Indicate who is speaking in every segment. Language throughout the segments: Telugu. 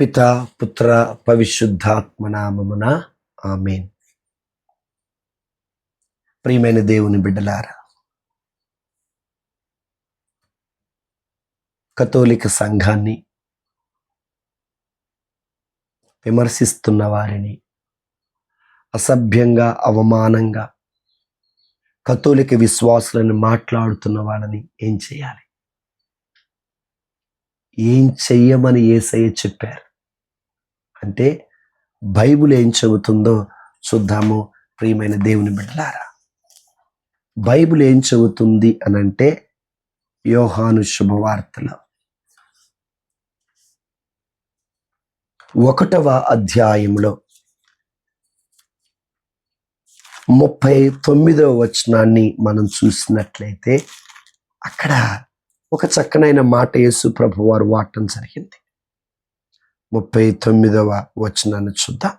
Speaker 1: పిత పుత్ర పవిశుద్ధాత్మ నామమున ఆమెన్. ప్రియమైన దేవుని బిడ్డలారా కథోలిక సంఘాన్ని విమర్శిస్తున్న వారిని అసభ్యంగా అవమానంగా కథోలిక విశ్వాసులను మాట్లాడుతున్న వాళ్ళని ఏం చేయాలి? ఏం చెయ్యమని ఏసయ్య చెప్పారు? అంటే బైబుల్ ఏం చెబుతుందో చూద్దాము ప్రియమైన దేవుని బిడ్డలారా. బైబిల్ ఏం చెబుతుంది అని అంటే యోహాను శుభవార్తలో. ఒకటవ అధ్యాయంలో ముప్పై తొమ్మిదవ వచనాన్ని మనం చూసినట్లయితే అక్కడ ఒక చక్కనైన మాట యేసు ప్రభు వారు వాడటం జరిగింది. ముప్పై తొమ్మిదవ వచనాన్ని చూద్దాం.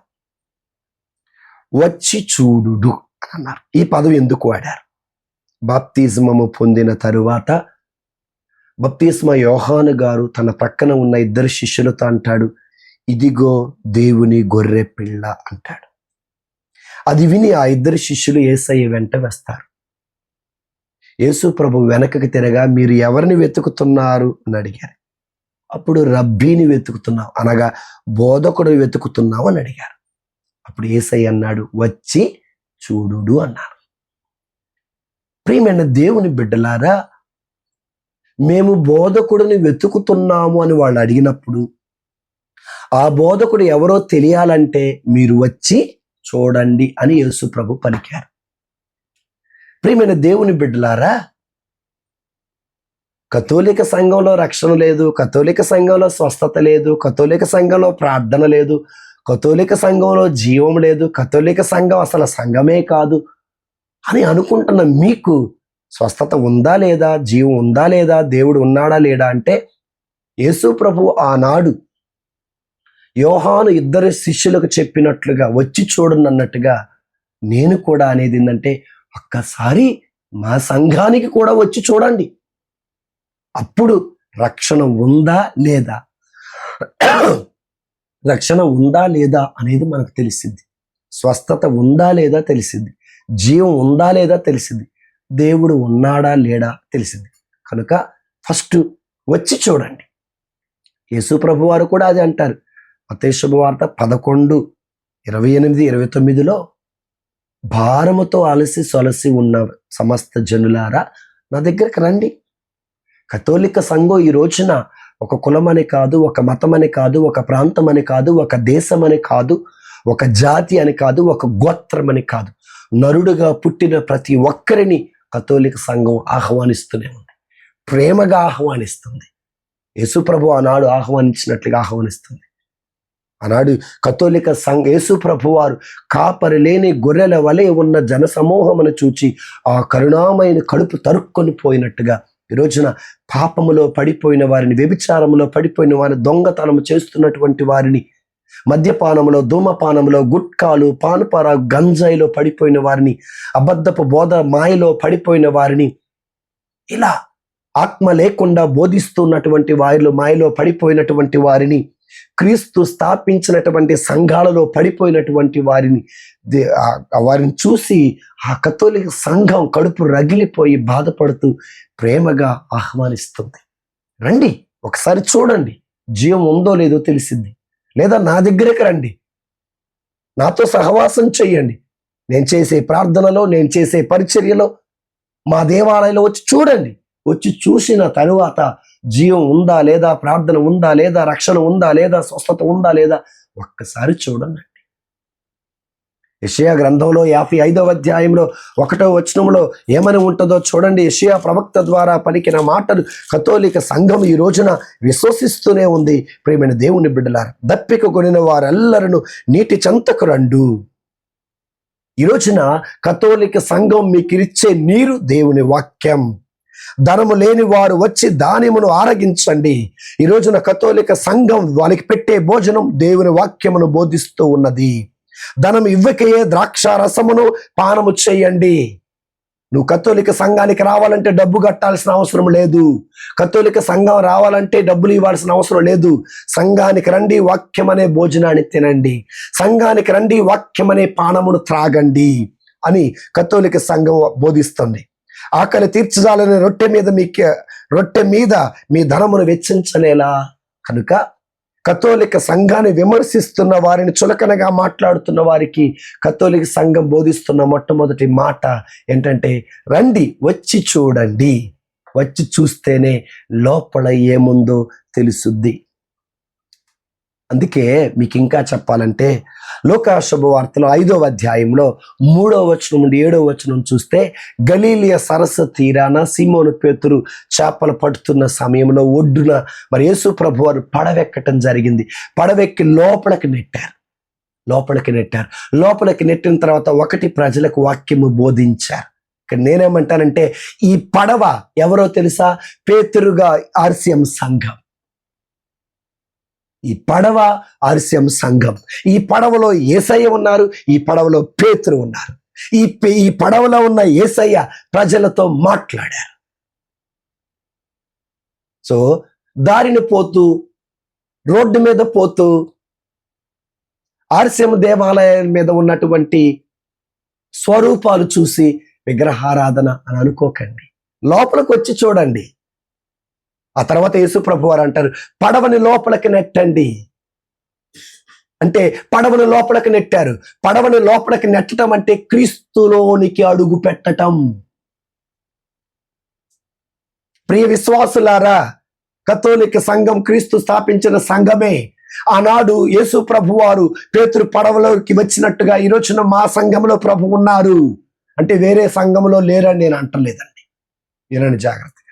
Speaker 1: వచ్చి చూడుడు అన్నారు. ఈ పదవి ఎందుకు వాడారు? బాప్తిజమము పొందిన తరువాత బప్తిస్మ యోహాను గారు తన పక్కన ఉన్న ఇద్దరు శిష్యులతో అంటాడు ఇదిగో దేవుని గొర్రె పిల్ల అంటాడు. అది విని ఆ ఇద్దరు శిష్యులు ఏసయ్య వెంట వేస్తారు. యేసు ప్రభు వెనకకి తిరగా మీరు ఎవరిని వెతుకుతున్నారు? అని అడిగారు. అప్పుడు రబ్బీని వెతుకుతున్నావు అనగా బోధకుడు వెతుకుతున్నావు అని అడిగారు. అప్పుడు ఏసై అన్నాడు వచ్చి చూడుడు అన్నారు. ప్రియమైన దేవుని బిడ్డలారా మేము బోధకుడిని వెతుకుతున్నాము అని వాళ్ళు అడిగినప్పుడు ఆ బోధకుడు ఎవరో తెలియాలంటే మీరు వచ్చి చూడండి అని యేసు ప్రభు పలికారు. ప్రియమైన దేవుని బిడ్డలారా కథోలిక సంఘంలో రక్షణ లేదు కథోలిక సంఘంలో స్వస్థత లేదు కథోలిక సంఘంలో ప్రార్థన లేదు కథోలిక సంఘంలో జీవం లేదు కథోలిక సంఘం అసలు సంఘమే కాదు అని అనుకుంటున్న మీకు స్వస్థత ఉందా లేదా జీవం ఉందా లేదా దేవుడు ఉన్నాడా లేడా అంటే యేసు ప్రభు ఆనాడు యోహాను ఇద్దరు శిష్యులకు చెప్పినట్లుగా వచ్చి చూడనన్నట్టుగా నేను కూడా అనేది ఏంటంటే ఒక్కసారి మా సంఘానికి కూడా వచ్చి చూడండి అప్పుడు రక్షణ ఉందా లేదా? రక్షణ ఉందా లేదా అనేది మనకు తెలిసింది. స్వస్థత ఉందా లేదా తెలిసింది. జీవం ఉందా లేదా తెలిసింది. దేవుడు ఉన్నాడా లేడా తెలిసింది. కనుక ఫస్ట్ వచ్చి చూడండి. యేసు ప్రభు వారు కూడా అది అంటారు. మతే శుభవార్త పదకొండు ఇరవై ఎనిమిది ఇరవై తొమ్మిదిలో భారముతో అలసి సొలసి ఉన్న సమస్త జనులారా నా దగ్గరికి రండి. కథోలిక సంఘం ఈ రోజున ఒక కులమని కాదు ఒక మతమని కాదు ఒక ప్రాంతమని కాదు ఒక దేశమని కాదు ఒక జాతి అని కాదు ఒక గోత్రమని కాదు. నరుడుగా పుట్టిన ప్రతి ఒక్కరిని కథోలిక సంఘం ఆహ్వానిస్తూనే ఉంది. ప్రేమగా ఆహ్వానిస్తుంది. యేసుప్రభు ఆనాడు ఆహ్వానించినట్లుగా ఆహ్వానిస్తుంది. ఆనాడు కథోలిక సంఘ యేసుప్రభు వారు కాపరి లేని గొర్రెల వలె ఉన్న జనసమూహమును చూచి ఆ కరుణామైన కడుపు తరుక్కొని పోయినట్టుగా ఈ రోజున పాపములో పడిపోయిన వారిని వ్యభిచారములో పడిపోయిన వారిని దొంగతనము చేస్తున్నటువంటి వారిని మద్యపానములో ధూమపానములో గుట్కాలు పానుపార గంజాయిలో పడిపోయిన వారిని అబద్ధపు బోధ మాయలో పడిపోయిన వారిని ఇలా ఆత్మ లేకుండా బోధిస్తున్నటువంటి వారిలో మాయలో పడిపోయినటువంటి వారిని క్రీస్తు స్థాపించినటువంటి సంఘాలలో పడిపోయినటువంటి వారిని వారిని చూసి ఆ కథోలిక సంఘం కడుపు రగిలిపోయి బాధపడుతూ ప్రేమగా ఆహ్వానిస్తుంది. రండి ఒకసారి చూడండి జీవం ఉందో లేదో తెలిసింది. లేదా నా దగ్గరికి రండి. నాతో సహవాసం చెయ్యండి నేను చేసే ప్రార్థనలో నేను చేసే పరిచర్యలో మా దేవాలయంలో వచ్చి చూడండి. వచ్చి చూసిన తరువాత జీవం ఉందా లేదా ప్రార్థన ఉందా లేదా రక్షణ ఉందా లేదా స్వస్థత ఉందా లేదా ఒక్కసారి చూడండి. యషయా గ్రంథంలో యాభై ఐదవ అధ్యాయంలో ఒకటో వచనంలో ఏమని ఉంటుందో చూడండి. యషయా ప్రవక్త ద్వారా పలికిన మాటలు కథోలిక సంఘం ఈ రోజున విశ్వసిస్తూనే ఉంది. ప్రేమైన దేవుని బిడ్డలారు దప్పిక కొనిన వారెల్లరను నీటి చెంతకు రండు. ఈ రోజున కథోలిక సంఘం మీకు ఇచ్చే నీరు దేవుని వాక్యం. ధనము లేని వారు వచ్చి దానిమును ఆరగించండి. ఈ రోజున కథోలిక సంఘం వాళ్ళకి పెట్టే భోజనం దేవుని వాక్యమును బోధిస్తూ ఉన్నది. ధనం ఇవ్వకయే ద్రాక్ష రసమును పానము చేయండి. నువ్వు కత్తోలిక సంఘానికి రావాలంటే డబ్బు కట్టాల్సిన అవసరం లేదు. కత్తోలిక సంఘం రావాలంటే డబ్బులు ఇవ్వాల్సిన అవసరం లేదు. సంఘానికి రండి వాక్యం అనే భోజనాన్ని తినండి. సంఘానికి రండి వాక్యం అనే పానమును త్రాగండి అని కత్తోలిక సంఘం బోధిస్తుంది. ఆకలి తీర్చజాలని రొట్టె మీద మీ రొట్టె మీద మీ ధనమును వెచ్చించలేలా కనుక కథోలిక సంఘాన్ని విమర్శిస్తున్న వారిని చులకనగా మాట్లాడుతున్న వారికి కథోలిక సంఘం బోధిస్తున్న మొట్టమొదటి మాట ఏంటంటే రండి వచ్చి చూడండి. వచ్చి చూస్తేనే లోపల ఏముందో తెలుసుద్ది. అందుకే మీకు ఇంకా చెప్పాలంటే లోకా శుభవార్తలో ఐదవ అధ్యాయంలో మూడవ వచనం నుండి ఏడవ వచనం చూస్తే గలీలియ సరస్సు తీరాన సీమోను పేతురు చేపలు పడుతున్న సమయంలో ఒడ్డున మరి యేసు ప్రభు వారు పడవెక్కటం జరిగింది. పడవెక్కి లోపలికి నెట్టారు. లోపలికి నెట్టారు. లోపలికి నెట్టిన తర్వాత ఒకటి ప్రజలకు వాక్యము బోధించారు. ఇక్కడ నేనేమంటానంటే ఈ పడవ ఎవరో తెలుసా? పేతురుగా ఆర్సిఎం సంఘం. ఈ పడవ ఆర్సిఎం సంఘం. ఈ పడవలో ఏసయ్య ఉన్నారు ఈ పడవలో పేతురు ఉన్నారు. ఈ పే- ఈ పడవలో ఉన్న ఏసయ్య ప్రజలతో మాట్లాడారు. సో దారిని పోతూ రోడ్డు మీద పోతూ ఆర్సిఎం దేవాలయం మీద ఉన్నటువంటి స్వరూపాలు చూసి విగ్రహారాధన అని అనుకోకండి. లోపలికి వచ్చి చూడండి. ఆ తర్వాత యేసుప్రభు వారు అంటారు పడవని లోపలికి నెట్టండి. అంటే పడవని లోపలికి నెట్టారు. పడవని లోపలికి నెట్టడం అంటే క్రీస్తులోనికి అడుగు పెట్టటం. ప్రియ విశ్వాసులారా కథోలిక సంఘం క్రీస్తు స్థాపించిన సంఘమే. ఆనాడు యేసు ప్రభు వారు పేతురు పడవలోకి వచ్చినట్టుగా ఈ రోజున మా సంఘంలో ప్రభు ఉన్నారు. అంటే వేరే సంఘంలో లేరని నేను అంటలేదండి. వినండి జాగ్రత్తగా.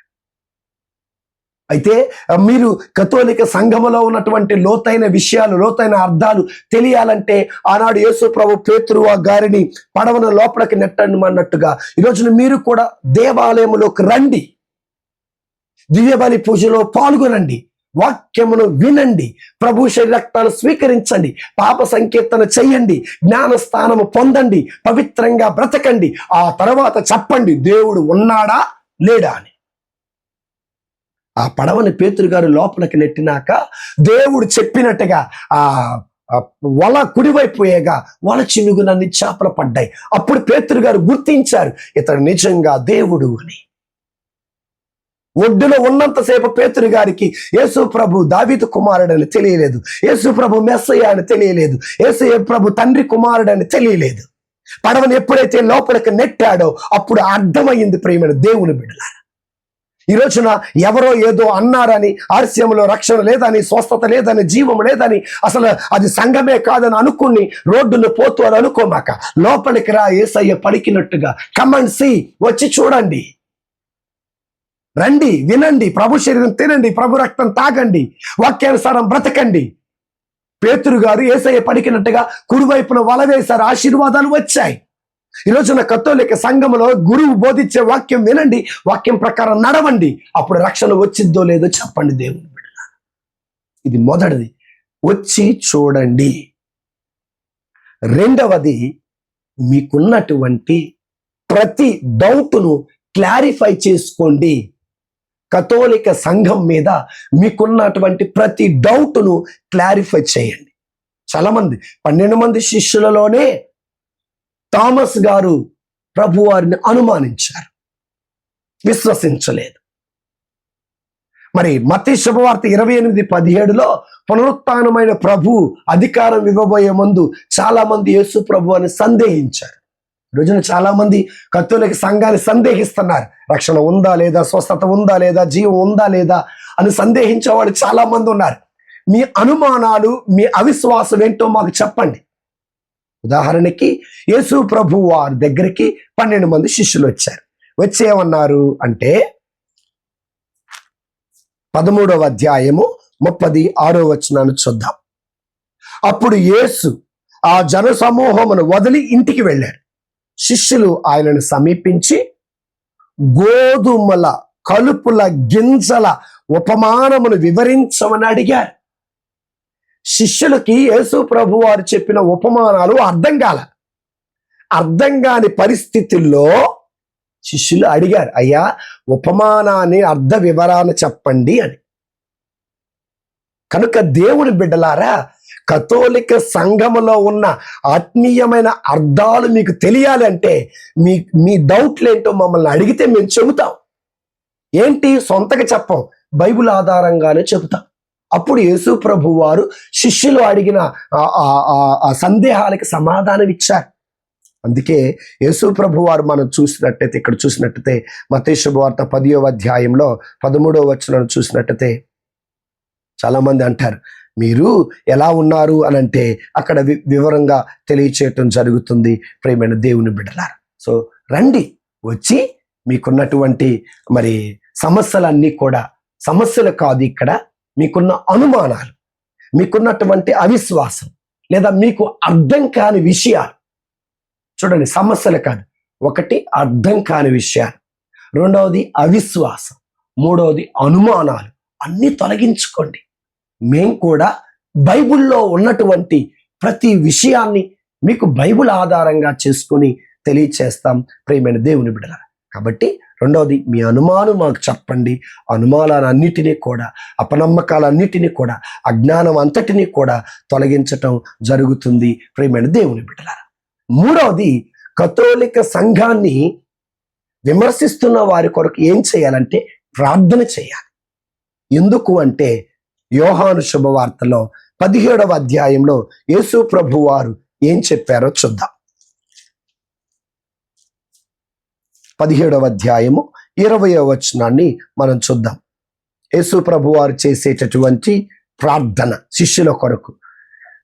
Speaker 1: అయితే మీరు కథోలిక సంఘములో ఉన్నటువంటి లోతైన విషయాలు లోతైన అర్థాలు తెలియాలంటే ఆనాడు యేసు ప్రభు పేతురు ఆ గారిని పడవను లోపలికి నెట్టమన్నట్టుగా ఈ రోజున మీరు కూడా దేవాలయములోకి రండి. దివ్యబలి పూజలో పాల్గొనండి. వాక్యమును వినండి. ప్రభు శరీరక్తాలు స్వీకరించండి. పాప సంకీర్తన చెయ్యండి జ్ఞానస్థానము పొందండి. పవిత్రంగా బ్రతకండి. ఆ తర్వాత చెప్పండి దేవుడు ఉన్నాడా? లేడా? అని. ఆ పడవని పేతురు గారు లోపలికి నెట్టినాక దేవుడు చెప్పినట్టుగా ఆ వల కుడివైపోయేగా వల చినుగునన్ని చేపలు పడ్డాయి. అప్పుడు పేతురు గారు గుర్తించారు ఇతడు నిజంగా దేవుడు అని. ఒడ్డులో ఉన్నంతసేపు పేతురు గారికి యేసు ప్రభు దావిత కుమారుడని తెలియలేదు యేసు ప్రభు మెస్సయ్య అని తెలియలేదు యేసు ప్రభు తండ్రి కుమారుడని తెలియలేదు. పడవని ఎప్పుడైతే లోపలికి నెట్టాడో అప్పుడు అర్థమైంది ప్రేమను దేవుని బిడ్డలారా. ఈ రోజున ఎవరో ఏదో అన్నారని ఆర్స్యంలో రక్షణ లేదని స్వస్థత లేదని జీవం లేదని అసలు అది సంఘమే కాదని అనుకుని రోడ్డును పోతూ అని అనుకోమాక లోపలికి రా ఏసయ్య పలికినట్టుగా కమండ్ సి వచ్చి చూడండి. రండి వినండి ప్రభు శరీరం తినండి ప్రభు రక్తం తాగండి వాక్యానుసారం బ్రతకండి. పేతురు గారు ఏసయ్య పడికినట్టుగా కుడివైపున వల వేశారు ఆశీర్వాదాలు వచ్చాయి. ఈ రోజున కత్తోలిక సంఘంలో గురువు బోధించే వాక్యం వినండి. వాక్యం ప్రకారం నడవండి. అప్పుడు రక్షణ వచ్చిందో లేదో చెప్పండి దేవుని ఇది మొదటిది. వచ్చి చూడండి. రెండవది మీకున్నటువంటి ప్రతి డౌట్ను క్లారిఫై చేసుకోండి. కథోలిక సంఘం మీద మీకున్నటువంటి ప్రతి డౌట్ను క్లారిఫై చేయండి. చాలా మంది పన్నెండు మంది శిష్యులలోనే థామస్ గారు ప్రభు వారిని అనుమానించారు. విశ్వసించలేదు. మరి మతి శుభవార్త ఇరవై ఎనిమిది పదిహేడులో పునరుత్నమైన ప్రభు అధికారం ఇవ్వబోయే ముందు చాలా మంది యేసు ప్రభు అని సందేహించారు రోజున చాలా మంది కత్తులకి సంఘాన్ని సందేహిస్తున్నారు. రక్షణ ఉందా లేదా? స్వస్థత ఉందా లేదా? జీవం ఉందా లేదా? అని సందేహించే వాళ్ళు చాలా మంది ఉన్నారు. మీ అనుమానాలు మీ అవిశ్వాసం ఏంటో మాకు చెప్పండి. ఉదాహరణకి యేసు ప్రభు వారి దగ్గరికి పన్నెండు మంది శిష్యులు వచ్చారు. వచ్చి ఏమన్నారు అంటే పదమూడవ అధ్యాయము ముప్పది ఆరో వచనాన్ని చూద్దాం. అప్పుడు యేసు ఆ జన సమూహమును వదిలి ఇంటికి వెళ్ళాడు. శిష్యులు ఆయనను సమీపించి గోధుమల కలుపుల గింజల ఉపమానమును వివరించమని అడిగారు. శిష్యులకి యేసు ప్రభు వారు చెప్పిన ఉపమానాలు అర్థం కాల. అర్థం కాని పరిస్థితుల్లో శిష్యులు అడిగారు అయ్యా ఉపమానాన్ని అర్థ వివరాన్ని చెప్పండి అని. కనుక దేవుని బిడ్డలారా కథోలిక సంఘములో ఉన్న ఆత్మీయమైన అర్థాలు మీకు తెలియాలి అంటే మీ మీ డౌట్లు ఏంటో మమ్మల్ని అడిగితే మేము చెబుతాం. ఏంటి? సొంతగా చెప్పం. బైబిల్ ఆధారంగానే చెబుతాం. అప్పుడు యేసు ప్రభు వారు శిష్యులు అడిగిన ఆ- ఆ- ఆ- ఆ సందేహాలకి సమాధానం ఇచ్చారు అందుకే యేసు ప్రభు వారు మనం చూసినట్టయితే ఇక్కడ చూసినట్టయితే మతేశ్వార్త పదియో అధ్యాయంలో పదమూడవ వచనం చూసినట్టయితే చాలామంది అంటారు మీరు ఎలా ఉన్నారు? అని అంటే అక్కడ వి- వివరంగా తెలియచేయటం జరుగుతుంది ప్రేమైన దేవుని బిడ్డలారు. సో రండి వచ్చి మీకున్నటువంటి మరి సమస్యలన్నీ కూడా సమస్యలు కాదు ఇక్కడ మీకున్న అనుమానాలు మీకున్నటువంటి అవిశ్వాసం లేదా మీకు అర్థం కాని విషయాలు. చూడండి సమస్యలు కాదు. ఒకటి అర్థం కాని విషయాలు. రెండవది అవిశ్వాసం. మూడవది అనుమానాలు. అన్నీ తొలగించుకోండి. మేం కూడా బైబిల్లో ఉన్నటువంటి ప్రతి విషయాన్ని మీకు బైబిల్ ఆధారంగా చేసుకుని తెలియచేస్తాం. ప్రేమైన దేవుని బిడ్డల కాబట్టి రెండవది మీ అనుమానం మాకు చెప్పండి. అనుమానాలన్నిటినీ కూడా అపనమ్మకాలన్నిటినీ కూడా అజ్ఞానం అంతటినీ కూడా తొలగించటం జరుగుతుంది. ప్రేమైన దేవుని బిడ్డలారా మూడవది కథోలిక సంఘాన్ని విమర్శిస్తున్న వారి కొరకు ఏం చేయాలంటే ప్రార్థన చేయాలి. ఎందుకు అంటే యోహాను శుభవార్తలో పదిహేడవ అధ్యాయంలో యేసు ప్రభు వారు ఏం చెప్పారో చూద్దాం. పదిహేడవ అధ్యాయము ఇరవయో వచనాన్ని మనం చూద్దాం. యేసు ప్రభు వారు చేసేటటువంటి ప్రార్థన శిష్యుల కొరకు.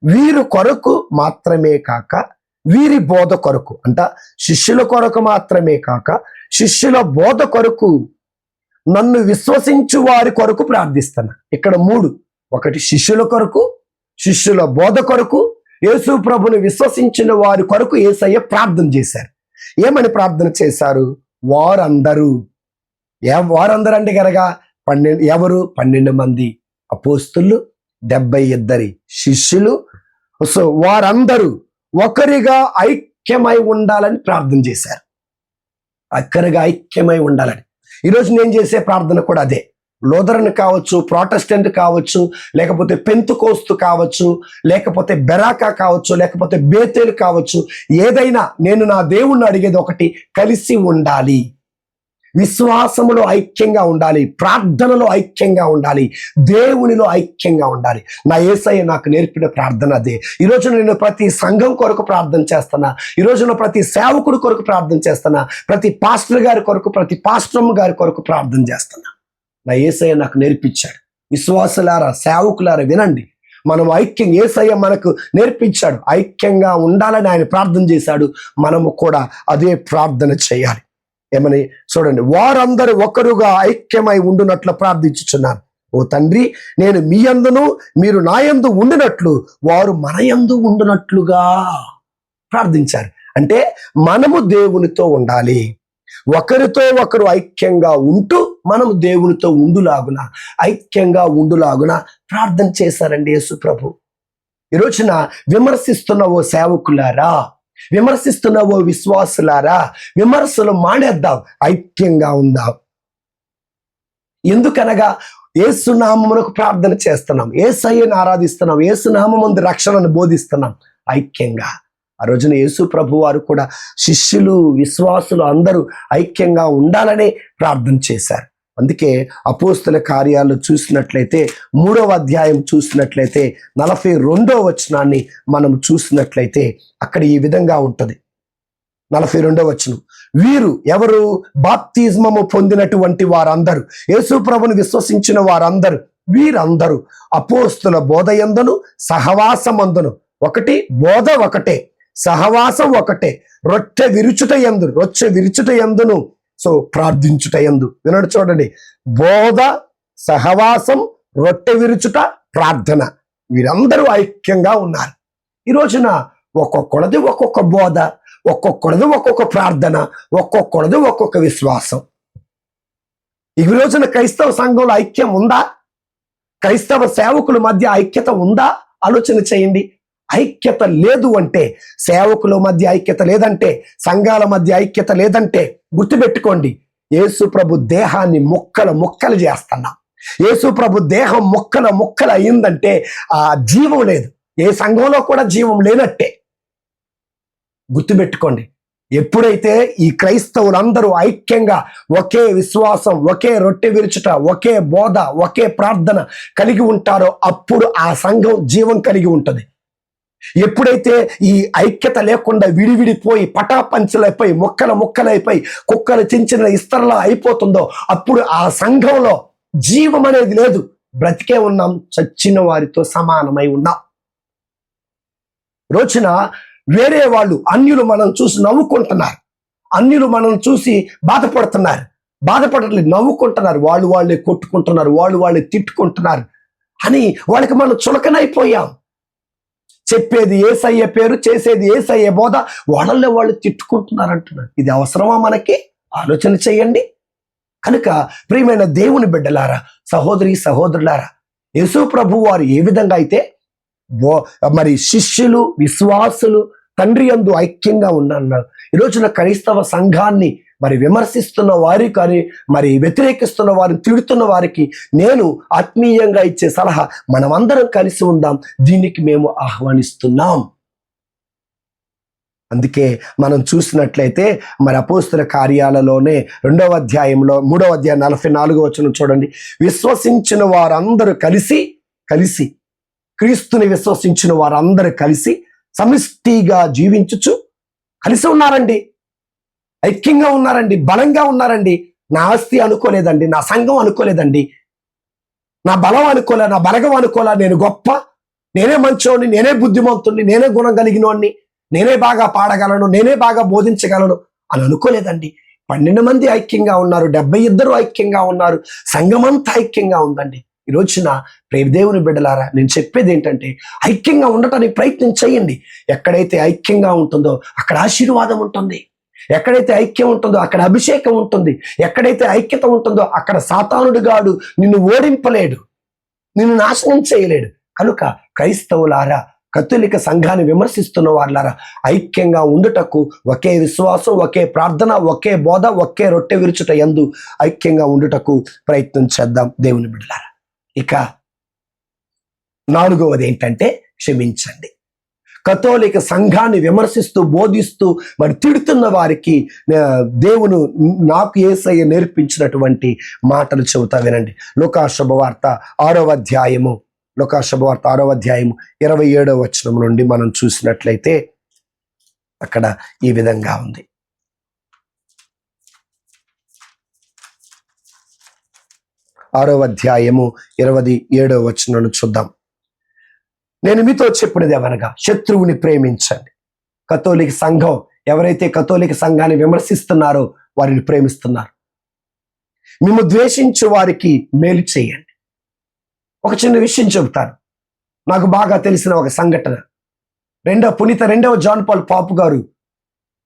Speaker 1: వీరు కొరకు మాత్రమే కాక వీరి బోధ కొరకు అంట శిష్యుల కొరకు మాత్రమే కాక శిష్యుల బోధ కొరకు నన్ను విశ్వసించు వారి కొరకు ప్రార్థిస్తాను ఇక్కడ మూడు. ఒకటి శిష్యుల కొరకు శిష్యుల బోధ కొరకు యేసు ప్రభుని విశ్వసించిన వారి కొరకు ఏసయ్య ప్రార్థన చేశారు. ఏమని ప్రార్థన చేశారు? వారందరూ. వారందరూ అంటే కనుక పన్నెండు ఎవరు? పన్నెండు మంది అపోస్తులు డెబ్బై ఇద్దరి శిష్యులు. సో వారందరూ ఒకరిగా ఐక్యమై ఉండాలని ప్రార్థన చేశారు. ఒక్కరిగా ఐక్యమై ఉండాలని. ఈరోజు నేను చేసే ప్రార్థన కూడా అదే. లోదరన్ కావచ్చు ప్రాటెస్టెంట్ కావచ్చు లేకపోతే పెంతుకోస్తు కావచ్చు లేకపోతే బెరాకా కావచ్చు లేకపోతే బేతేలు కావచ్చు ఏదైనా నేను నా దేవుణ్ణి అడిగేది ఒకటి కలిసి ఉండాలి. విశ్వాసములో ఐక్యంగా ఉండాలి ప్రార్థనలో ఐక్యంగా ఉండాలి దేవునిలో ఐక్యంగా ఉండాలి. నా ఏసయ్య నాకు నేర్పిన ప్రార్థన అదే. ఈరోజు నేను ప్రతి సంఘం కొరకు ప్రార్థన చేస్తున్నా ఈరోజున ప్రతి సేవకుడు కొరకు ప్రార్థన చేస్తున్నా ప్రతి పాస్టర్ గారి కొరకు ప్రతి పాస్టమ్ గారి కొరకు ప్రార్థన చేస్తున్నా. నా ఏసయ్య నాకు నేర్పించాడు. విశ్వాసులారా సేవకులారా వినండి. మనం ఐక్యం ఏసయ్య మనకు నేర్పించాడు. ఐక్యంగా ఉండాలని ఆయన ప్రార్థన చేశాడు. మనము కూడా అదే ప్రార్థన చేయాలి. ఏమని? చూడండి. వారందరూ ఒకరుగా ఐక్యమై ఉండునట్లు ప్రార్థించుచున్నాను. ఓ తండ్రి నేను మీ అందును మీరు నా యందు ఉండినట్లు వారు మన యందు ఉండునట్లుగా ప్రార్థించారు. అంటే మనము దేవునితో ఉండాలి. ఒకరితో ఒకరు ఐక్యంగా ఉంటూ మనం దేవునితో ఉండులాగున ఐక్యంగా ఉండులాగున ప్రార్థన చేశారండి యేసు ప్రభు ఈ రోజున విమర్శిస్తున్న ఓ సేవకులారా విమర్శిస్తున్న ఓ విశ్వాసులారా విమర్శలు మానేద్దాం ఐక్యంగా ఉందాం. ఎందుకనగా ఏసునామమునకు ప్రార్థన చేస్తున్నాం ఏసయ్యను ఆరాధిస్తున్నాం ఏసునామందు రక్షణను బోధిస్తున్నాం ఐక్యంగా. ఆ రోజున యేసు ప్రభు వారు కూడా శిష్యులు విశ్వాసులు అందరూ ఐక్యంగా ఉండాలనే ప్రార్థన చేశారు. అందుకే అపోస్తుల కార్యాలు చూసినట్లయితే మూడవ అధ్యాయం చూసినట్లయితే నలభై రెండో వచనాన్ని మనం చూసినట్లయితే అక్కడ ఈ విధంగా ఉంటుంది. నలభై రెండో వచనం. వీరు ఎవరు? బాప్తిజమము పొందినటువంటి వారందరూ. యేసు ప్రభుని విశ్వసించిన వారందరూ. వీరందరూ అపోస్తుల బోధయందును సహవాసమందును. ఒకటి బోధ ఒకటే. సహవాసం ఒకటే. రొట్టె విరుచుట ఎందు రొట్టె విరుచుట ఎందును సో ప్రార్థించుట ఎందు వినడు చూడండి. బోధ సహవాసం రొట్టె విరుచుట ప్రార్థన. వీరందరూ ఐక్యంగా ఉన్నారు. ఈ రోజున ఒక్కొక్కడది ఒక్కొక్క బోధ ఒక్కొక్కడది ఒక్కొక్క ప్రార్థన ఒక్కొక్కడది ఒక్కొక్క విశ్వాసం. ఈ రోజున క్రైస్తవ సంఘంలో ఐక్యం ఉందా? క్రైస్తవ సేవకుల మధ్య ఐక్యత ఉందా? ఆలోచన చేయండి. ఐక్యత లేదు అంటే సేవకుల మధ్య ఐక్యత లేదంటే సంఘాల మధ్య ఐక్యత లేదంటే గుర్తుపెట్టుకోండి యేసు ప్రభు దేహాన్ని ముక్కలు ముక్కలు చేస్తున్నాం. యేసు ప్రభు దేహం ముక్కల ముక్కలు అయిందంటే ఆ జీవం లేదు. ఏ సంఘంలో కూడా జీవం లేనట్టే. గుర్తుపెట్టుకోండి ఎప్పుడైతే ఈ క్రైస్తవులందరూ ఐక్యంగా ఒకే విశ్వాసం ఒకే రొట్టె విరుచుట ఒకే బోధ ఒకే ప్రార్థన కలిగి ఉంటారో అప్పుడు ఆ సంఘం జీవం కలిగి ఉంటుంది. ఎప్పుడైతే ఈ ఐక్యత లేకుండా విడివిడిపోయి పటాపంచలైపోయి ముక్కల ముక్కలైపోయి కుక్కలు చించిన ఇస్తరలా అయిపోతుందో అప్పుడు ఆ సంఘంలో జీవం అనేది లేదు. బ్రతికే ఉన్నాం చచ్చిన వారితో సమానమై ఉన్నాం. రోజున వేరే వాళ్ళు అన్యులు మనం చూసి నవ్వుకుంటున్నారు. అన్యులు మనం చూసి బాధపడుతున్నారు. బాధపడట్లేదు నవ్వుకుంటున్నారు. వాళ్ళు వాళ్ళే కొట్టుకుంటున్నారు వాళ్ళు వాళ్ళే తిట్టుకుంటున్నారు. అని వాళ్ళకి మనం చులకనైపోయాం. చెప్పేది ఏసయ్య పేరు చేసేది ఏసయ్య బోధ. వాళ్ళల్లో వాళ్ళు తిట్టుకుంటున్నారంటున్నారు. ఇది అవసరమా మనకి? ఆలోచన చేయండి. కనుక ప్రియమైన దేవుని బిడ్డలారా సహోదరి సహోదరులారా యేసు ప్రభు వారు ఏ విధంగా అయితే మరి శిష్యులు విశ్వాసులు తండ్రి యందు ఐక్యంగా ఉన్నారు ఈ రోజున క్రైస్తవ సంఘాన్ని మరి విమర్శిస్తున్న వారి కానీ మరి వ్యతిరేకిస్తున్న వారిని తిడుతున్న వారికి నేను ఆత్మీయంగా ఇచ్చే సలహా మనమందరం కలిసి ఉందాం. దీనికి మేము ఆహ్వానిస్తున్నాం. అందుకే మనం చూసినట్లయితే మరి అపోస్తుల కార్యాలలోనే రెండవ అధ్యాయంలో మూడవ అధ్యాయం నలభై నాలుగో వచ్చిన చూడండి. విశ్వసించిన వారందరూ కలిసి కలిసి క్రీస్తుని విశ్వసించిన వారందరూ కలిసి సమిష్టిగా జీవించుచు కలిసి ఉన్నారండి. ఐక్యంగా ఉన్నారండి బలంగా ఉన్నారండి. నా ఆస్తి అనుకోలేదండి నా సంఘం అనుకోలేదండి. నా బలం అనుకోలే నా బలగం అనుకోలే నేను గొప్ప నేనే మంచోడిని నేనే బుద్ధిమంతుడిని నేనే గుణం కలిగినోడిని నేనే బాగా పాడగలను నేనే బాగా బోధించగలను అని అనుకోలేదండి. పన్నెండు మంది ఐక్యంగా ఉన్నారు డెబ్బై ఇద్దరు ఐక్యంగా ఉన్నారు సంఘమంతా ఐక్యంగా ఉందండి. ఈ రోజున దేవుని బిడ్డలారా నేను చెప్పేది ఏంటంటే ఐక్యంగా ఉండటానికి ప్రయత్నం చేయండి. ఎక్కడైతే ఐక్యంగా ఉంటుందో అక్కడ ఆశీర్వాదం ఉంటుంది. ఎక్కడైతే ఐక్యం ఉంటుందో అక్కడ అభిషేకం ఉంటుంది. ఎక్కడైతే ఐక్యత ఉంటుందో అక్కడ సాతానుడు గాడు నిన్ను ఓడింపలేడు. నిన్ను నాశనం చేయలేడు. కనుక క్రైస్తవులారా కత్తులిక సంఘాన్ని విమర్శిస్తున్న వాళ్ళారా ఐక్యంగా ఉండుటకు ఒకే విశ్వాసం ఒకే ప్రార్థన ఒకే బోధ ఒకే రొట్టె విరుచుట ఎందు ఐక్యంగా ఉండుటకు ప్రయత్నం చేద్దాం. దేవుని బిడ్డలారా ఇక నాలుగవది ఏంటంటే క్షమించండి. కథోలిక సంఘాన్ని విమర్శిస్తూ బోధిస్తూ మరి తిడుతున్న వారికి దేవును నాకు ఏసయ్య నేర్పించినటువంటి మాటలు చెబుతా వినండి. లోకాశుభవార్త ఆరవ అధ్యాయము లోకాశుభవార్త ఆరవ అధ్యాయము ఇరవై ఏడవ వచనం నుండి మనం చూసినట్లయితే అక్కడ ఈ విధంగా ఉంది. ఆరో అధ్యాయము ఇరవై ఏడవ వచనం చూద్దాం. నేను మీతో చెప్పినది ఎవరగా? శత్రువుని ప్రేమించండి. కథోలిక సంఘం ఎవరైతే కథోలిక సంఘాన్ని విమర్శిస్తున్నారో వారిని ప్రేమిస్తున్నారు. మేము ద్వేషించు వారికి మేలు చేయండి. ఒక చిన్న విషయం చెబుతాను. నాకు బాగా తెలిసిన ఒక సంఘటన. రెండవ పునీత రెండవ జాన్ పాల్ పాపు గారు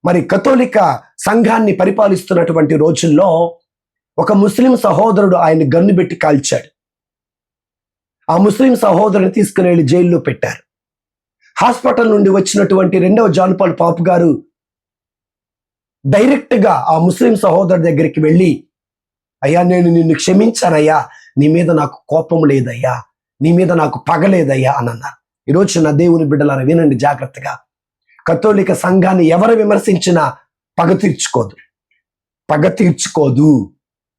Speaker 1: మరి కథోలిక సంఘాన్ని పరిపాలిస్తున్నటువంటి రోజుల్లో ఒక ముస్లిం సహోదరుడు ఆయన గన్ను పెట్టి కాల్చాడు. ఆ ముస్లిం సహోదరుని తీసుకుని వెళ్ళి జైల్లో పెట్టారు. హాస్పిటల్ నుండి వచ్చినటువంటి రెండవ జాన్పాల్ పాపు గారు డైరెక్ట్గా ఆ ముస్లిం సహోదరు దగ్గరికి వెళ్ళి అయ్యా నేను నిన్ను క్షమించానయ్యా నీ మీద నాకు కోపం లేదయ్యా నీ మీద నాకు పగలేదయ్యా అని అన్నారు. ఈరోజు నా దేవుని బిడ్డలను వినండి జాగ్రత్తగా. కథోలిక సంఘాన్ని ఎవరు విమర్శించినా పగ తీర్చుకోదు. పగ తీర్చుకోదు.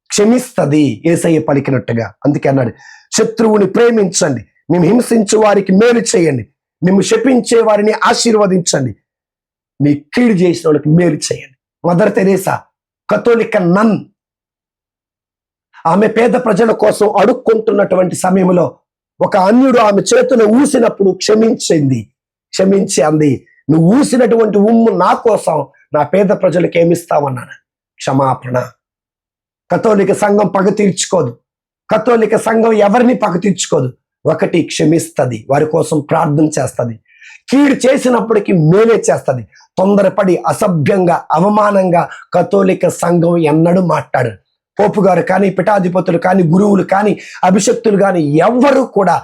Speaker 1: క్షమిస్తది ఏసయ్య పలికినట్టుగా. అందుకే అన్నాడు శత్రువుని ప్రేమించండి. మేము హింసించే వారికి మేలు చేయండి. మేము శపించే వారిని ఆశీర్వదించండి. మీ కీడు చేసిన వాళ్ళకి మేలు చేయండి. మదర్ తెరేసా కథోలిక నన్. ఆమె పేద ప్రజల కోసం అడుక్కుంటున్నటువంటి సమయంలో ఒక అన్యుడు ఆమె చేతులు ఊసినప్పుడు క్షమించింది. క్షమించి అంది నువ్వు ఊసినటువంటి ఉమ్ము నా కోసం నా పేద ప్రజలకు ఏమిస్తావన్నాను? క్షమాపణ. కథోలిక సంఘం పగ తీర్చుకోదు. కథోలిక సంఘం ఎవరిని పక్క తీర్చుకోదు? ఒకటి క్షమిస్తుంది వారి కోసం ప్రార్థన చేస్తుంది. కీడు చేసినప్పటికీ మేలే చేస్తుంది. తొందరపడి అసభ్యంగా అవమానంగా కథోలిక సంఘం ఎన్నడూ మాట్లాడు పోపు గారు కానీ పిఠాధిపతులు కానీ గురువులు కానీ అభిషక్తులు కానీ ఎవ్వరూ కూడా